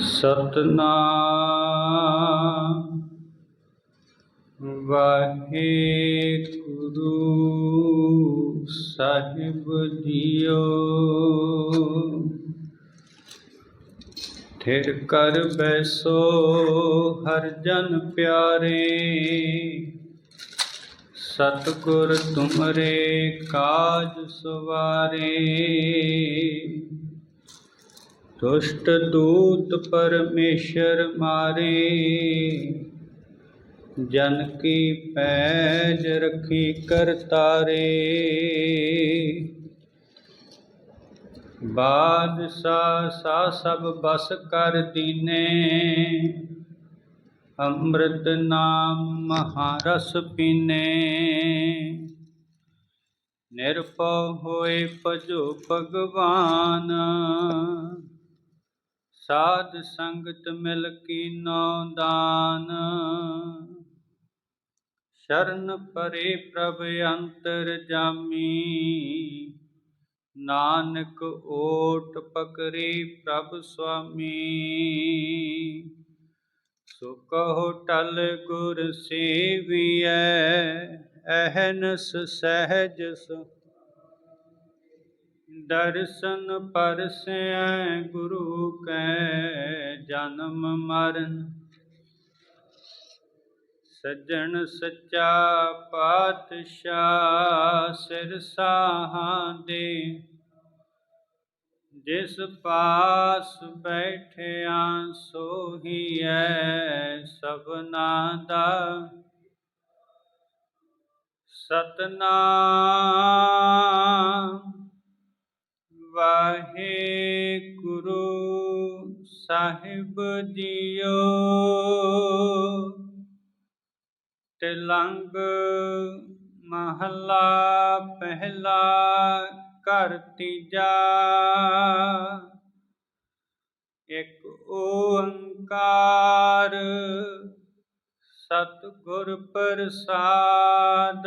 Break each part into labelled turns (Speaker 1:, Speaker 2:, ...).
Speaker 1: ਸਤਨਾਮ। ਵਾਹਿਗੁਰੂ ਸਾਹਿਬ ਜੀਓ। ਠੇਰ ਕਰ ਬੈਸੋ ਹਰ ਜਨ ਪਿਆਰੇ। ਸਤਿਗੁਰ ਤੁਮਰੇ ਕਾਜ ਸਵਾਰੇ। ਦੁਸ਼ਟ ਦੂਤ ਪਰਮੇਸ਼ਰ ਮਾਰੇ, ਜਨ ਕੀ ਪੈਜ ਰਖੀ ਕਰਤਾਰੇ ਬਾਦਸ਼ਾਹ ਸਾ ਸਭ ਬਸ ਕਰ ਦੀਨੇ, ਅੰਮ੍ਰਿਤ ਨਾਮ ਮਹਾਰਸ ਪੀਨੇ। ਨਿਰਭਉ ਹੋਏ ਭਜੋ ਭਗਵਾਨ ਸਾਧ ਸੰਗਤ ਮਿਲ ਕੀਨੋ ਦਾਨ। ਸ਼ਰਨ ਪਰੇ ਪ੍ਰਭ ਅੰਤਰ ਜਾਮੀ। ਨਾਨਕ ਓਟ ਪਕਰੇ ਪ੍ਰਭ ਸੁਆਮੀ। ਸੋ ਕਹੋ ਟਲ ਗੁਰ ਸੇਵੀਐ, ਅਹਨਸ ਸਹਿਜ ਸੁ ਦਰਸ਼ਨ ਪਰਸੈ ਗੁਰੂ ਕੈ ਜਨਮ ਮਰਨ। ਸੱਜਣ ਸੱਚਾ ਪਾਤਸ਼ਾਹ ਸਿਰ ਸਾਹਾਂ ਦੇ। ਜਿਸ ਪਾਸ ਬੈਠਿਆ ਸੋਹੀਐ ਸਭਨਾ ਦਾ। ਸਤਨਾਮ ਵਾਹਿਗੁਰੂ ਸਾਹਿਬ ਜੀਓ। ਤਿਲੰਗ ਮਹੱਲਾ ਪਹਿਲਾ ਘਰ ਤੀਜਾ। ਇੱਕ ਓੰਕਾਰ ਸਤਿਗੁਰ ਪ੍ਰਸਾਦ।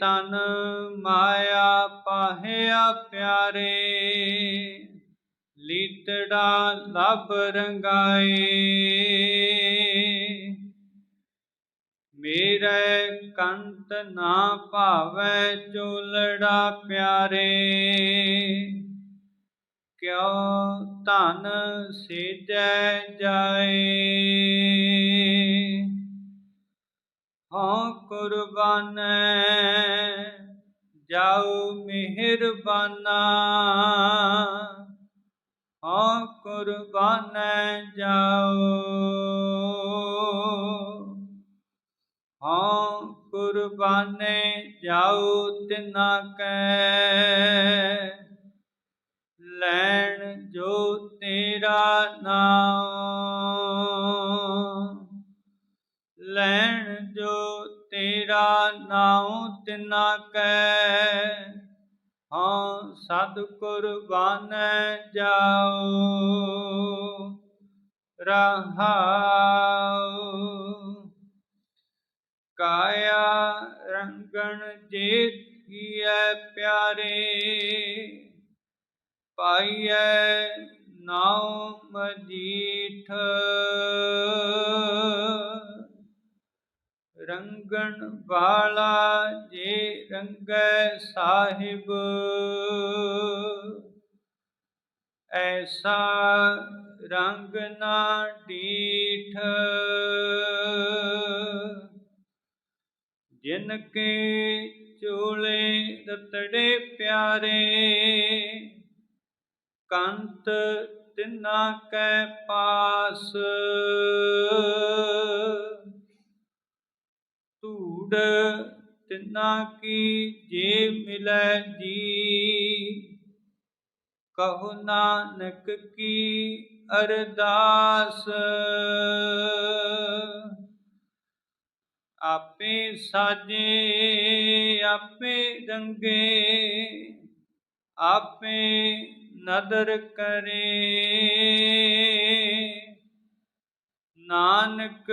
Speaker 1: ਤਨ ਮਾਇਆ ਪਾਹਿਆ ਪਿਆਰੇ ਲੀਤੜਾ ਲਬ ਰੰਗਾਏ। ਮੇਰੇ ਕੰਤ ਨਾ ਭਾਵੈ ਚੋਲੜਾ ਪਿਆਰੇ, ਕਿਉ ਧਨ ਸੇਜੈ ਜਾਏ। ਹਾਂ ਕੁਰਬਾਨੈ। ਜਾਉ ਮਿਹਰਬਾਨਾ। ਹਾਂ ਕੁਰਬਾਨੈ ਜਾਉ ਹਾਂ ਕੁਰਬਾਨੇ ਜਾਉ ਤਿਨਾ ਕੈ। ਲੈਣ ਜੋ ਤੇਰਾ ਨਾਮ। ਤੇਰਾ ਨਾਉ ਤਿਨਾ ਕੈ, ਹਾਂ ਸਦ ਕੁਰਬਾਨੈ ਜਾਉ ਰਹਾਉ ਕਾਇਆ ਰੰਗਣ ਜੇਤੀਐ ਪਿਆਰੇ, ਪਾਈਐ ਨਾਉ ਮਜੀਠ। ਰੰਗਣ ਵਾਲਾ ਜੇ ਰੰਗੈ ਸਾਹਿਬ। ਐਸਾ ਰੰਗ ਨਾ ਡੀਠ ਜਿਨ ਕੇ ਚੋਲੇ ਰਤੜੇ ਪਿਆਰੇ, ਕੰਤ ਤਿਨਾ ਕੈ ਪਾਸ। ਤਿਨਾ ਕੀ ਜੇ ਮਿਲੈ ਜੀ। ਕਹੋ ਨਾਨਕ ਕੀ ਅਰਦਾਸ। ਆਪੇ ਸਾਜੇ, ਆਪੇ ਰੰਗੇ, ਆਪੇ ਨਦਰ ਕਰੇ। ਨਾਨਕ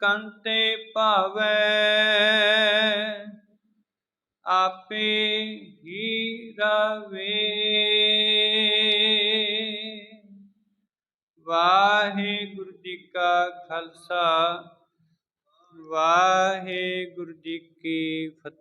Speaker 1: ਕੰਤੇ ਭਾਵੈ ਆਪੇ ਹੀ ਰਵੇ। ਵਾਹਿਗੁਰੂ ਜੀ ਕਾ ਖਾਲਸਾ ਵਾਹਿਗੁਰੂ ਜੀ ਕੀ ਫਤਿਹ।